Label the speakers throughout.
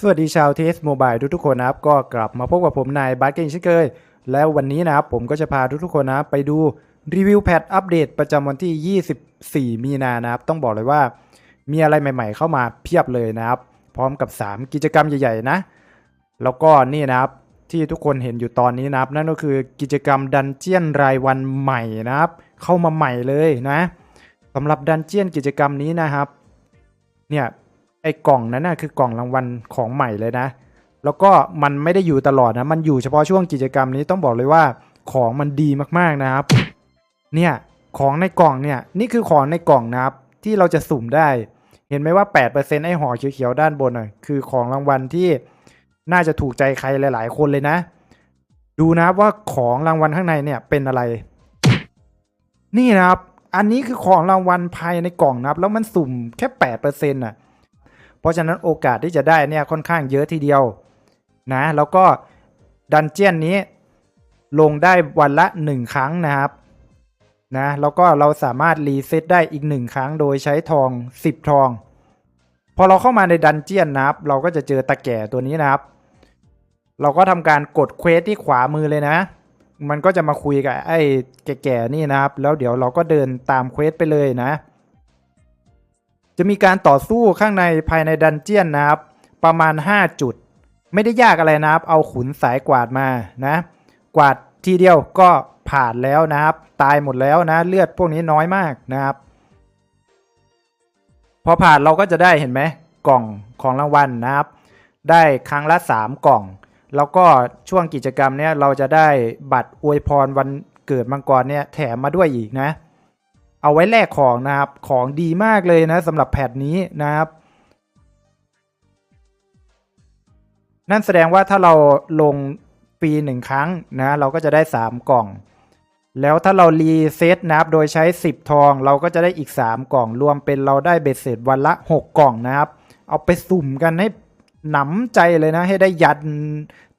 Speaker 1: สวัสดีชาวเทสโมบายทุกๆคนนะครับ ก็กลับมาพบกับผมนายบาร์เกนเช่นเคยแล้ววันนี้นะครับ ผมก็จะพาทุกๆคนนะไปดูรีวิวแพทอัปเดตประจำวันที่ 24 มีนานะครับ ต้องบอกเลยว่า มีอะไรใหม่ๆเข้ามาเพียบเลยนะครับ พร้อมกับ 3 กิจกรรมใหญ่ๆนะ แล้วก็นี่นะครับที่ทุกคนเห็นอยู่ตอนนี้นะครับ นั่นก็คือกิจกรรมดันเจียนรายวันใหม่นะครับ เข้ามาใหม่เลยนะสำหรับดันเจียนกิจกรรมนี้นะครับ เนี่ย อ้กล่องนั้นน่ะคือกล่องรางวัลของใหม่เลยนะ แล้วก็มันไม่ได้อยู่ตลอดนะ มันอยู่เฉพาะช่วงกิจกรรมนี้ต้องบอกเลยว่าของมันดีมากๆนะครับ เนี่ยของในกล่องเนี่ยนี่คือของในกล่องนะครับที่เราจะสุ่มได้ เห็นไหมว่า 8%ไอ้ห่อเขียวๆด้านบนน่ะคือของรางวัลที่น่าจะถูกใจใครหลาย ๆ คนเลยนะ ดูนะครับว่าของรางวัลข้างในเนี่ยเป็นอะไร นี่นะครับ อันนี้คือของรางวัลภายในกล่องนะครับ แล้วมันสุ่มแค่แปดเปอร์เซ็นต์น่ะ เพราะฉะนั้นโอกาสที่จะได้เนี่ยค่อนข้างเยอะทีเดียวนะแล้วก็ดันเจียนนี้ลงได้วันละ 1 ครั้งนะครับนะแล้วก็เราสามารถรีเซ็ตได้อีก 1 ครั้งโดยใช้ทอง 10 ทอง พอเราเข้ามาในดันเจียนนะครับ เราก็จะเจอตะแก่ตัวนี้นะครับ เราก็ทำการกดเควสที่ขวามือเลยนะ มันก็จะมาคุยกับไอ้แก่ๆนี่นะครับ แล้วเดี๋ยวเราก็เดินตามเควสไปเลยนะ จะมีการต่อสู้ข้างในภายในดันเจียนนะครับ ประมาณ 5 จุด ไม่ได้ยากอะไรนะครับ เอาขุนสายกวาดมานะ กวาดทีเดียวก็ผ่านแล้วนะครับ ตายหมดแล้วนะ เลือดพวกนี้น้อยมากนะครับ พอผ่านเราก็จะได้เห็นไหมกล่องของรางวัลนะครับ ได้ครั้งละ 3 กล่อง แล้วก็ช่วงกิจกรรมเนี้ยเราจะได้บัตรอวยพรวันเกิดมังกรเนี่ยแถมมาด้วยอีกนะ เอาไว้แลกของนะครับของดีมากเลยนะสำหรับแพทนี้นะครับ นั่นแสดงว่าถ้าเราลงปีหนึ่งครั้งนะเราก็จะได้ 3 กล่อง แล้วถ้าเรารีเซ็ตนะครับโดยใช้ 10 ทองเราก็จะได้อีก 3 กล่อง รวมเป็นเราได้เบ็ดเสร็จวันละ 6 กล่องนะครับ เอาไปสุ่มกันให้หนำใจเลยนะให้ได้ยัน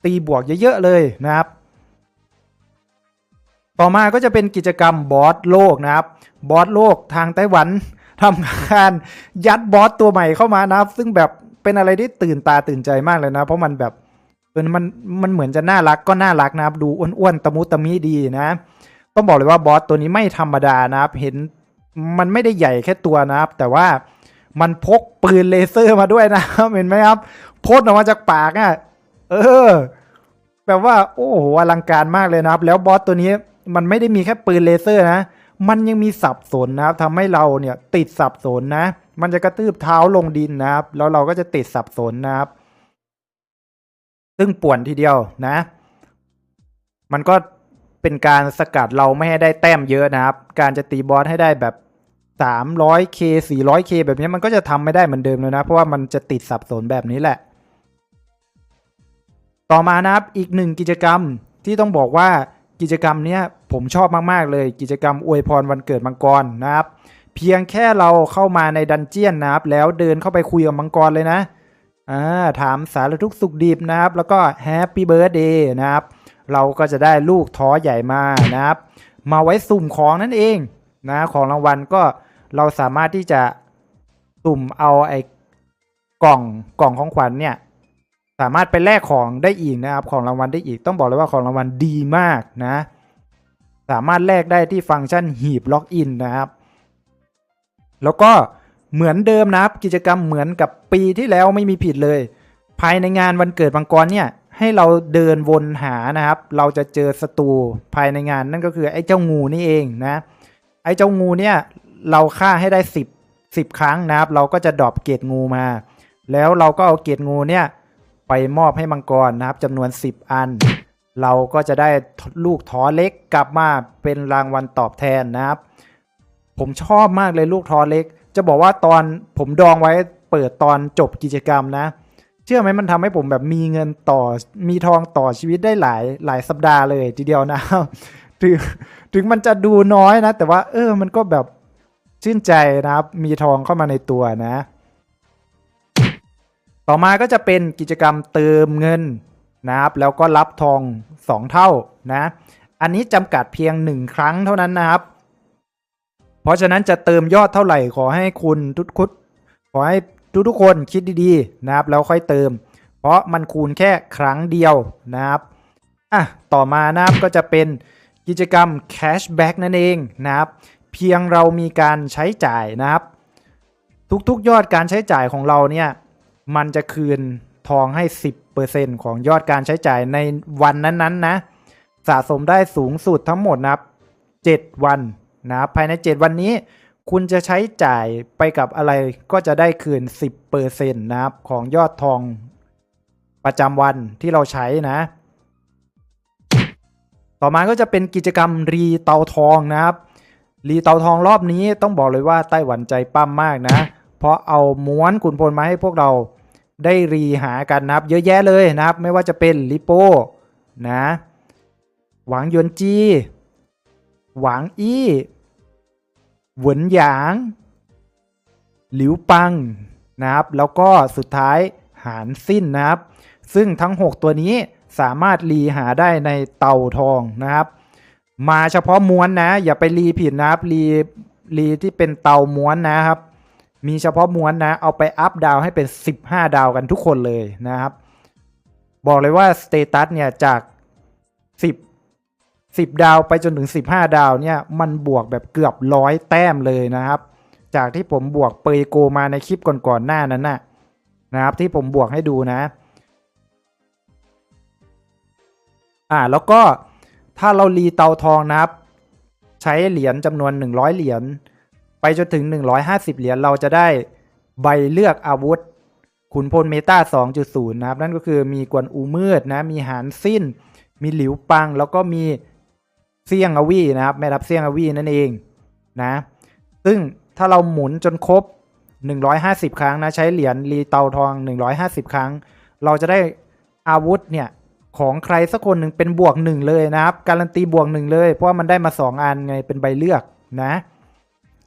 Speaker 1: ตีบวกเยอะๆเลยนะครับ ต่อมาก็จะเป็นกิจกรรมบอสโลกนะครับ บอสโลกทางไต้หวันทำการยัดบอสตัวใหม่เข้ามานะครับ ซึ่งแบบเป็นอะไรที่ตื่นตาตื่นใจมากเลยนะ เพราะมันแบบมันมันเหมือนจะน่ารักก็น่ารักนะครับ ดูอ้วนๆตะมุตะมิดีนะ ต้องบอกเลยว่าบอสตัวนี้ไม่ธรรมดานะครับ เห็นมันไม่ได้ใหญ่แค่ตัวนะครับ แต่ว่ามันพกปืนเลเซอร์มาด้วยนะครับเห็นไหมครับพ่นออกมาจากปากอะเออ แบบว่า โอ้โหอลังการมากเลยนะครับ แล้วบอสตัวนี้ มันไม่ได้มีแค่ปืนเลเซอร์นะ มันยังมีสับสนนะครับทำให้เราเนี่ยติดสับสนนะ มันจะกระตืบเท้าลงดินนะครับ แล้วเราก็จะติดสับสนนะครับ ซึ่งป่วนทีเดียวนะ มันก็เป็นการสกัดเราไม่ให้ได้แต้มเยอะนะครับ การจะตีบอสให้ได้แบบ 300k 400k แบบนี้มันก็จะทำไม่ได้เหมือนเดิมเลยนะ เพราะว่ามันจะติดสับสนแบบนี้แหละ ต่อมานะครับอีกหนึ่งกิจกรรมที่ต้องบอกว่า กิจกรรมเนี้ยผมชอบมาก ๆ เลย กิจกรรมอวยพรวันเกิดมังกรนะครับ เพียงแค่เราเข้ามาในดันเจียนนะครับ แล้วเดินเข้าไปคุยกับมังกรเลยนะอ่าถามสารทุกสุขดิบนะครับ แล้วก็แฮปปี้เบิร์ดเดย์นะครับ เราก็จะได้ลูกท้อใหญ่มานะครับ มาไว้สุ่มของนั่นเองนะของรางวัลก็เราสามารถที่จะสุ่มเอาไอ้กล่องกล่องของขวัญเนี่ย สามารถไปแลกของได้อีกนะครับ ของรางวัลได้อีกต้องบอกเลยว่าของรางวัลดีมากนะ สามารถแลกได้ที่ฟังก์ชันหีบล็อกอินนะครับ แล้วก็เหมือนเดิมนะครับ กิจกรรมเหมือนกับปีที่แล้วไม่มีผิดเลย ภายในงานวันเกิดมังกรเนี่ยให้เราเดินวนหานะครับ เราจะเจอศัตรูภายในงานนั่นก็คือไอ้เจ้างูนี่เองนะ ไอ้เจ้างูเนี่ยเราฆ่าให้ได้ 10 10 ครั้งนะครับ เราก็จะดรอปเกรดงูมา แล้วเราก็เอาเกรดงูเนี่ย ไปมอบให้มังกรนะครับจำนวน 10 อัน เราก็จะได้ลูกท้อเล็กกลับมาเป็นรางวัลตอบแทนนะครับ ผมชอบมากเลยลูกท้อเล็ก จะบอกว่าตอนผมดองไว้เปิดตอนจบกิจกรรมนะ เชื่อไหมมันทำให้ผมแบบมีเงินต่อมีทองต่อชีวิตได้หลายหลายสัปดาห์เลยทีเดียวนะครับถึงถึงมันจะดูน้อยนะ แต่ว่าเออมันก็แบบชื่นใจนะครับ มีทองเข้ามาในตัวนะ ต่อมาก็จะเป็นกิจกรรมเติมเงินนะครับ แล้วก็รับทอง 2 เท่านะ อันนี้จำกัดเพียง 1 ครั้งเท่านั้นนะครับ เพราะฉะนั้นจะเติมยอดเท่าไหร่ขอให้คุณทุกคุดขอให้ทุกทุกคนคิดดีๆนะครับ แล้วค่อยเติม เพราะมันคูณแค่ครั้งเดียวนะครับอะต่อมานะครับก็จะเป็นกิจกรรม cashback นั่นเองนะครับ เพียงเรามีการใช้จ่ายนะครับ ทุกๆยอดการใช้จ่ายของเราเนี่ย มันจะคืนทองให้ 10%ของยอดการใช้จ่ายในวันนั้นๆนะ สะสมได้สูงสุดทั้งหมดนะครับ 7 วันนะครับภายใน 7 วันนี้ คุณจะใช้จ่ายไปกับอะไรก็จะได้คืน 10%นะครับของยอดทองประจำวันที่เราใช้นะ ต่อมาก็จะเป็นกิจกรรมรีเตาทองนะครับ รีเตาทองรอบนี้ต้องบอกเลยว่าไต้หวันใจปั้มมากนะ เพราะเอาม้วนขุนพลมาให้พวกเรา ได้รีหากันนะครับ เยอะแยะเลยนะครับ ไม่ว่าจะเป็นลิโป้นะหวังยวนจี หวังอี้หวนหยาง หลิวปังนะครับ แล้วก็สุดท้ายหานสิ้นนะครับ ซึ่งทั้ง 6 ตัวนี้สามารถรีหาได้ในเตาทองนะครับ มาเฉพาะม้วนนะ อย่าไปรีผิดนะครับรีรีที่เป็นเตาม้วนนะครับ มีเฉพาะม้วนนะ เอาไปอัพดาวให้เป็น 15 ดาวกันทุกคนเลยนะครับ บอกเลยว่าสเตตัสเนี่ยจาก 10 10 ดาวไปจนถึง 15 ดาวเนี่ยมันบวกแบบเกือบร้อยแต้มเลยนะครับ จากที่ผมบวกเปยโกมาในคลิปก่อนๆหน้านั้นนะนะครับที่ผมบวกให้ดูนะ อ่าแล้วก็ถ้าเรารีเตาทองนะครับ ใช้เหรียญจำนวน 100 เหรียญ ไปจนถึง 150 เหรียญเราจะได้ใบเลือกอาวุธ ขุนพลเมตา2.0 นะครับ นั่นก็คือมีกวนอูมืดนะ มีหานสิ้น มีหลิวปัง แล้วก็มีเซียงอวีนะครับแม่ทัพเซียงอวีนั่นเองนะ ซึ่งถ้าเราหมุนจนครบ 150 ครั้งนะใช้เหรียญรีเตาทอง 150 ครั้ง เราจะได้อาวุธเนี่ยของใครสักคนหนึ่งเป็นบวกหนึ่งเลยนะครับ การันตีบวกหนึ่งเลย เพราะว่ามันได้มาสองอันไงเป็นใบเลือกนะ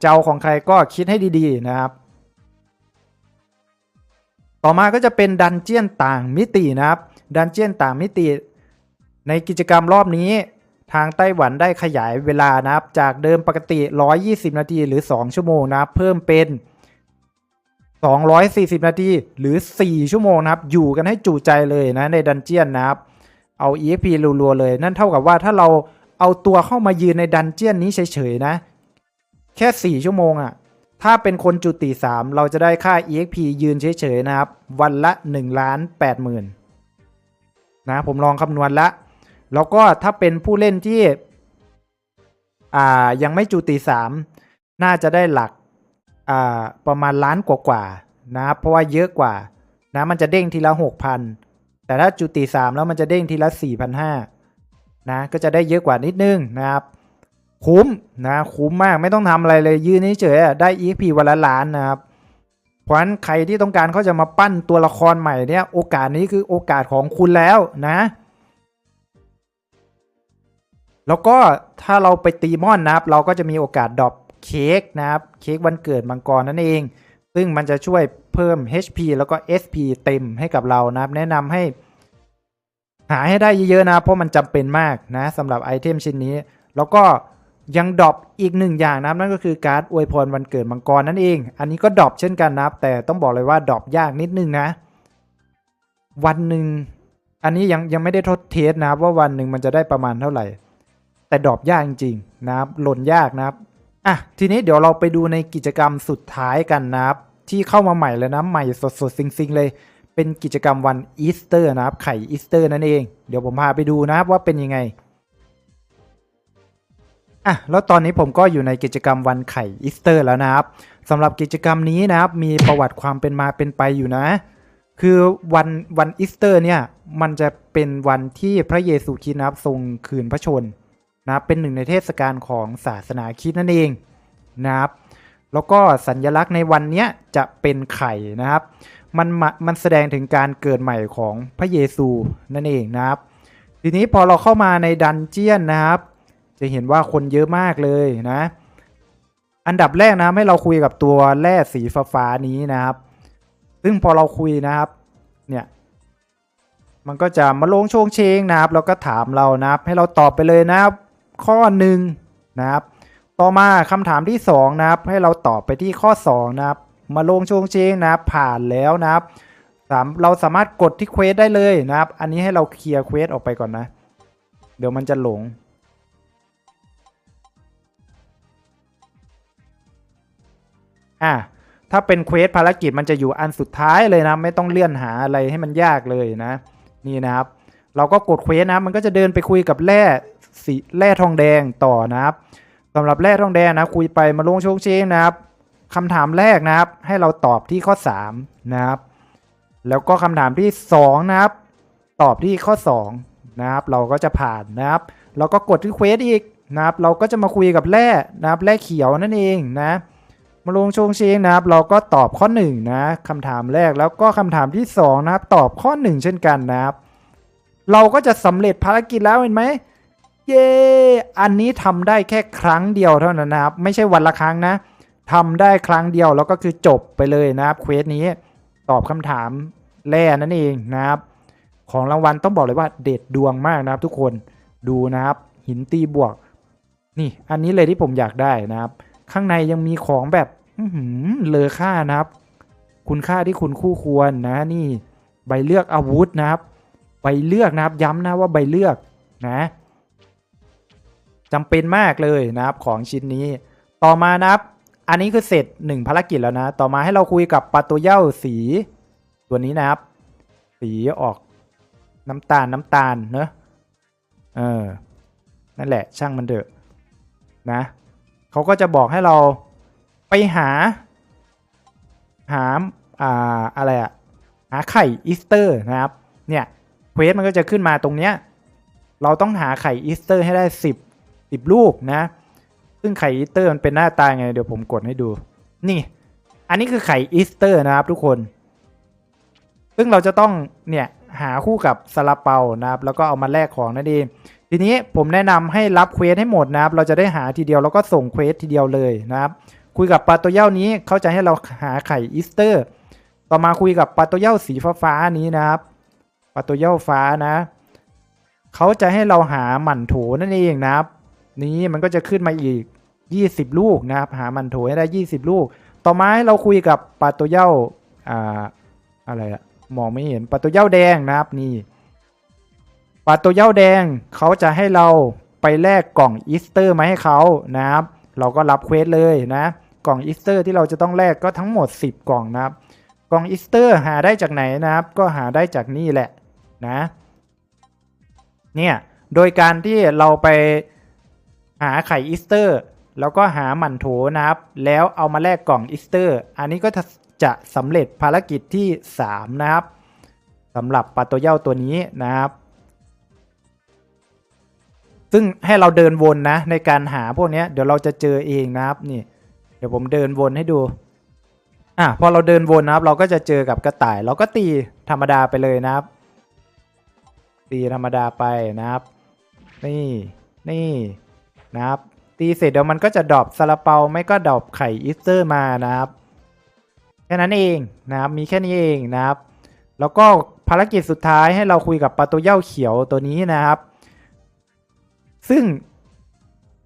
Speaker 1: เจ้าของใครก็คิดให้ดีๆนะครับ ต่อมาก็จะเป็นดันเจียนต่างมิตินะครับ ดันเจียนต่างมิติ ในกิจกรรมรอบนี้ทางไต้หวันได้ขยายเวลานะครับ จากเดิมปกติ 120 นาทีหรือ 2 ชั่วโมงนะครับ เพิ่มเป็น 240 นาทีหรือ 4 ชั่วโมงนะครับ อยู่กันให้จุใจเลยนะในดันเจียนนะครับ เอา EXP รัวๆเลย นั่นเท่ากับว่าถ้าเราเอาตัวเข้ามายืนในดันเจียนนี้เฉยๆนะ แค่ 4 ชั่วโมงอะ่ะ ถ้าเป็นคนจุติ 3 เราจะได้ค่า EXP ยืนเฉยๆนะครับ วันละ1ล้าน8หมื่นนะผมลองคำนวณละแล้วก็ถ้าเป็นผู้เล่นที่อ่ายังไม่จุติ3น่าจะได้หลักอ่าประมาณล้านกว่าๆนะครับเพราะว่าเยอะกว่านะมันจะเด้งทีละ 6,000 แต่ถ้าจุติ3แล้วมันจะเด้งทีละ 4,500นะก็จะได้เยอะกว่านิดนึงนะครับ คุ้มนะคุ้มมากไม่ต้องทำอะไรเลยยืนเฉยๆได้ EXP วันละล้านนะครับ เพราะฉะนั้นใครที่ต้องการเขาจะมาปั้นตัวละครใหม่เนี่ย โอกาสนี้คือโอกาสของคุณแล้วนะ แล้วก็ถ้าเราไปตีมอนนะครับ เราก็จะมีโอกาสดรอปเค้กนะครับเค้กวันเกิดมังกรนั่นเอง ซึ่งมันจะช่วยเพิ่ม HP แล้วก็ SP เต็มให้กับเรานะครับ แนะนำให้หาให้ได้เยอะๆนะเพราะมันจำเป็นมากนะสำหรับไอเทมชิ้นนี้ แล้วก็ ยังดรอปอีกหนึ่งอย่างนะครับนั่นก็คือการ์ดอวยพรวันเกิดมังกรนั่นเอง อันนี้ก็ดรอปเช่นกันนะครับแต่ต้องบอกเลยว่าดรอปยากนิดนึงนะ วันหนึ่งอันนี้ยังยังไม่ได้ทดเทสนะครับว่าวันหนึ่งมันจะได้ประมาณเท่าไหร่ แต่ดรอปยากจริงๆนะครับหล่นยากนะครับอะทีนี้เดี๋ยวเราไปดูในกิจกรรมสุดท้ายกันนะครับ ที่เข้ามาใหม่เลยนะใหม่สดๆซิงๆเลย เป็นกิจกรรมวันอีสเตอร์นะครับไข่อีสเตอร์นั่นเอง เดี๋ยวผมพาไปดูนะครับว่าเป็นยังไง อะแล้วตอนนี้ผมก็อยู่ในกิจกรรมวันไข่อีสเตอร์แล้วนะครับสำหรับกิจกรรมนี้นะครับ มีประวัติความเป็นมาเป็นไปอยู่นะ คือวันวันอีสเตอร์เนี่ย มันจะเป็นวันที่พระเยซูคริสต์นะครับทรงคืนพระชนนะครับเป็นหนึ่งในเทศกาลของศาสนาคริสต์นั่นเองนะครับ แล้วก็สัญลักษณ์ในวันเนี้ยจะเป็นไข่นะครับ มันมันแสดงถึงการเกิดใหม่ของพระเยซูนั่นเองนะครับ ทีนี้พอเราเข้ามาในดันเจียนนะครับ จะเห็นว่าคนเยอะมากเลยนะ อันดับแรกนะให้เราคุยกับตัวแร่สีฟ้านี้นะครับ ซึ่งพอเราคุยนะครับ เนี่ย มันก็จะมาลงโชงเชงนะครับ แล้วก็ถามเรานะครับ ให้เราตอบไปเลยนะครับ ข้อหนึ่งนะครับ ต่อมาคำถามที่สองนะครับ ให้เราตอบไปที่ข้อสองนะครับ มาลงโชงเชงนะครับ ผ่านแล้วนะครับเราสามารถกดที่เควสได้เลยนะครับ อันนี้ให้เราเคลียร์เควสออกไปก่อนนะ เดี๋ยวมันจะหลง อะถ้าเป็นเควสภารกิจมันจะอยู่อันสุดท้ายเลยนะ ไม่ต้องเลื่อนหาอะไรให้มันยากเลยนะ นี่นะครับ เราก็กดเควสนะมันก็จะเดินไปคุยกับแร่สีแร่ทองแดงต่อนะครับสำหรับแร่ทองแดงนะคุยไปมาลงโชคเชงนะครับคำถามแรกนะครับ ให้เราตอบที่ข้อ 3 นะครับ แล้วก็คำถามที่ 2 นะครับ ตอบที่ข้อ 2 นะครับ เราก็จะผ่านนะครับ เราก็กดที่เควสอีกนะครับ เราก็จะมาคุยกับแร่นะครับ แร่เขียวนั่นเองนะ มาลงชงเชงนะครับ เราก็ตอบข้อ1นะคำถามแรกแล้วก็คำถามที่2นะครับ ตอบข้อ 1 เช่นกันนะครับ เราก็จะสำเร็จภารกิจแล้วเห็นไหมเย้อันนี้ทำได้แค่ครั้งเดียวเท่านั้นนะครับ ไม่ใช่วันละครั้งนะทำได้ครั้งเดียวแล้วก็คือจบไปเลยนะครับเควสนี้ตอบคำถามแร่นั่นเองนะครับ ของรางวัลต้องบอกเลยว่าเด็ดดวงมากนะครับ ทุกคนดูนะครับ หินตีบวก นี่อันนี้เลยที่ผมอยากได้นะครับ ข้างในยังมีของแบบอืเลอค่านะครับ คุณค่าที่คุณคู่ควรนะนี่ใบเลือกอาวุธนะครับ ใบเลือกนะครับย้ำนะว่าใบเลือกนะจำเป็นมากเลยนะครับของชิ้นนี้ ต่อมานะครับ อันนี้คือเสร็จหนึ่งภารกิจแล้วนะ ต่อมาให้เราคุยกับปลาตัวเย้าสีตัวนี้นะครับ สีออกน้ำตาลน้ำตาลเนอะเออนั่นแหละช่างมันเถอะนะ เขาก็จะบอกให้เราไปหา หาอ่าอะไรอะหาไข่อีสเตอร์นะครับ เนี่ยเควสมันก็จะขึ้นมาตรงเนี้ยเราต้องหาไข่อีสเตอร์ให้ได้สิบสิบลูกนะ ซึ่งไข่อีสเตอร์มันเป็นหน้าตาไง เดี๋ยวผมกดให้ดู นี่ อันนี้คือไข่อีสเตอร์นะครับทุกคน ซึ่งเราจะต้องเนี่ยหาคู่กับซาลาเปานะครับ แล้วก็เอามาแลกของนั่นเองทีนี้ผมแนะนำให้รับเควสให้หมดนะครับ เราจะได้หาทีเดียวแล้วก็ส่งเควสทีเดียวเลยนะครับ คุยกับปลาตัวเย้านี้เขาจะให้เราหาไข่อีสเตอร์ ต่อมาคุยกับปลาตัวเย้าสีฟ้าๆนี้นะครับปลาตัวเย้าฟ้านะเขาจะให้เราหาหมันโถนั่นเองนะครับ นี้มันก็จะขึ้นมาอีก 20 ลูกนะครับ หาหมันโถให้ได้ 20 ลูก ต่อมาให้เราคุยกับปลาตัวเย้าอ่าอะไรอะ มองไม่เห็นปลาตัวเย้าแดงนะครับนี่ปลาตัวเย้าแดงเขาจะให้เราไปแลกกล่องอีสเตอร์มาให้เขานะครับ เราก็รับเควสเลยนะกล่องอีสเตอร์ที่เราจะต้องแลกก็ทั้งหมด 10 กล่องนะครับ กล่องอีสเตอร์หาได้จากไหนนะครับ ก็หาได้จากนี่แหละนะเนี่ยโดยการที่เราไปหาไข่อีสเตอร์ แล้วก็หาหมันโถนะครับ แล้วเอามาแลกกล่องอีสเตอร์ อันนี้ก็ จะสำเร็จภารกิจที่ 3 นะครับสำหรับปลาตัวเย้าตัวนี้นะครับ ซึ่งให้เราเดินวนนะในการหาพวกนี้เดี๋ยวเราจะเจอเองนะครับนี่ เดี๋ยวผมเดินวนให้ดูอะพอเราเดินวนนะครับ เราก็จะเจอกับกระต่าย เราก็ตีธรรมดาไปเลยนะครับ ตีธรรมดาไปนะครับ นี่นี่นะครับ ตีเสร็จเดี๋ยวมันก็จะดรอปซาลาเปาไม่ก็ดรอปไข่อีสเตอร์มานะครับ แค่นั้นเองนะครับ มีแค่นี้เองนะครับ แล้วก็ภารกิจสุดท้ายให้เราคุยกับปลาตัวเย้าเขียวตัวนี้นะครับ ซึ่ง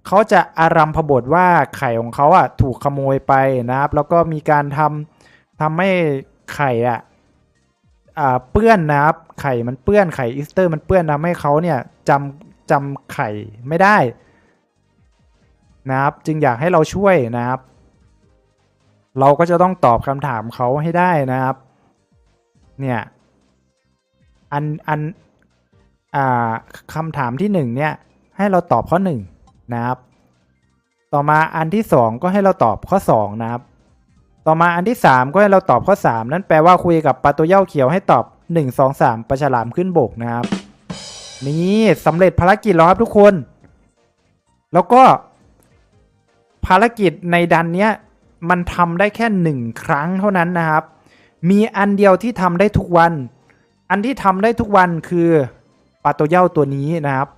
Speaker 1: เขาจะอารัมพบทว่าไข่ของเขาอะถูกขโมยไปนะครับ แล้วก็มีการทำทำให้ไข่อะเปื้อนนะครับ ไข่มันเปื้อนไข่อีสเตอร์มันเปื้อนทำให้เขาเนี่ยจำจำไข่ไม่ได้นะครับ จึงอยากให้เราช่วยนะครับ เราก็จะต้องตอบคำถามเขาให้ได้นะครับ เนี่ยอันอันอ่าคำถามที่หนึ่งเนี่ยให้เราตอบข้อหนึ่งนะครับ ต่อมาอันที่สองก็ให้เราตอบข้อสองนะครับ ต่อมาอันที่สามก็ให้เราตอบข้อสามนั่นแปลว่าคุยกับปลาตัวเย้าเขียวให้ตอบหนึ่งสองสามปลาฉลามขึ้นบกนะครับ นี่สำเร็จภารกิจแล้วครับทุกคน แล้วก็ภารกิจในดันเนี้ย มันทำได้แค่หนึ่งครั้งเท่านั้นนะครับ มีอันเดียวที่ทำได้ทุกวัน อันที่ทำได้ทุกวันคือปลาตัวเย้าตัวนี้นะครับ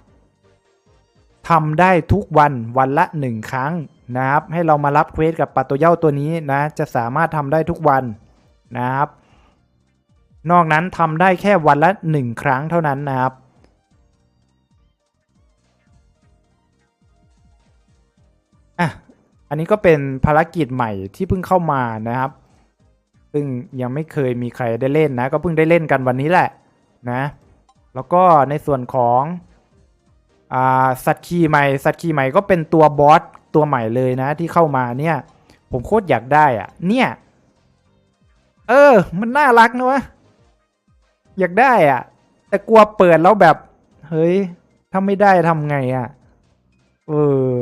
Speaker 1: ทำได้ทุกวันวันละหนึ่งครั้งนะครับ ให้เรามารับเควสกับปลาตัวเย้าตัวนี้นะ จะสามารถทำได้ทุกวันนะครับ นอกนั้นทำได้แค่วันละหนึ่งครั้งเท่านั้นนะครับอะ อันนี้ก็เป็นภารกิจใหม่ที่เพิ่งเข้ามานะครับ ซึ่งยังไม่เคยมีใครได้เล่นนะ ก็เพิ่งได้เล่นกันวันนี้แหละนะ แล้วก็ในส่วนของอ่าสัตว์ขี่ใหม่สัตว์ขี่ใหม่ก็เป็นตัวบอสตัวใหม่เลยนะที่เข้ามาเนี่ย ผมโคตรอยากได้อะ เนี่ย เออ มันน่ารักนะวะอยากได้อะ แต่กลัวเปิดแล้วแบบ เฮ้ยถ้าไม่ได้ทำไงอะ เออ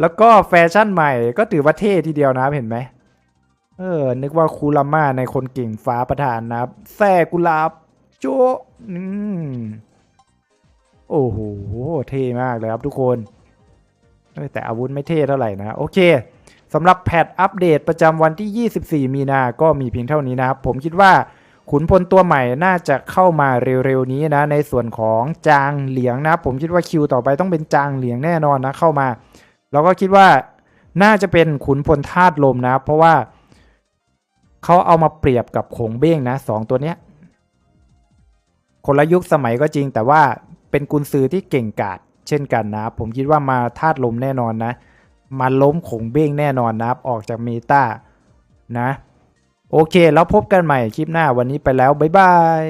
Speaker 1: แล้วก็แฟชั่นใหม่ก็ถือว่าเท่ทีเดียวนะครับเห็นไหมเออ นึกว่าคูราม่าในคนเก่งฟ้าประธานนะครับแส่กุลาบโจะอืมโอ้โห เท่มากเลยครับทุกคน แต่อาวุธไม่เท่เท่าไหร่นะ โอเคสำหรับแพทอัปเดตประจำวันที่ 24 มีนา ก็มีเพียงเท่านี้นะครับ ผมคิดว่า ขุนพลตัวใหม่น่าจะเข้ามาเร็วๆนี้นะ ในส่วนของจางเหลียงนะ ผมคิดว่าคิวต่อไปต้องเป็นจางเหลียงแน่นอนนะเข้ามาแล้วก็คิดว่าน่าจะเป็นขุนพลธาตุลมนะ เพราะว่าเขาเอามาเปรียบกับขงเบ้งนะสองตัวเนี้ยคนละยุคสมัยก็จริง แต่ว่าเป็นกุนซือที่เก่งกาจเช่นกันนะ ผมคิดว่ามาธาตุลมแน่นอนนะ มาล้มขงเบ้งแน่นอนนะออกจากเมตานะ โอเค แล้วพบกันใหม่คลิปหน้าวันนี้ไปแล้ว บ๊ายบาย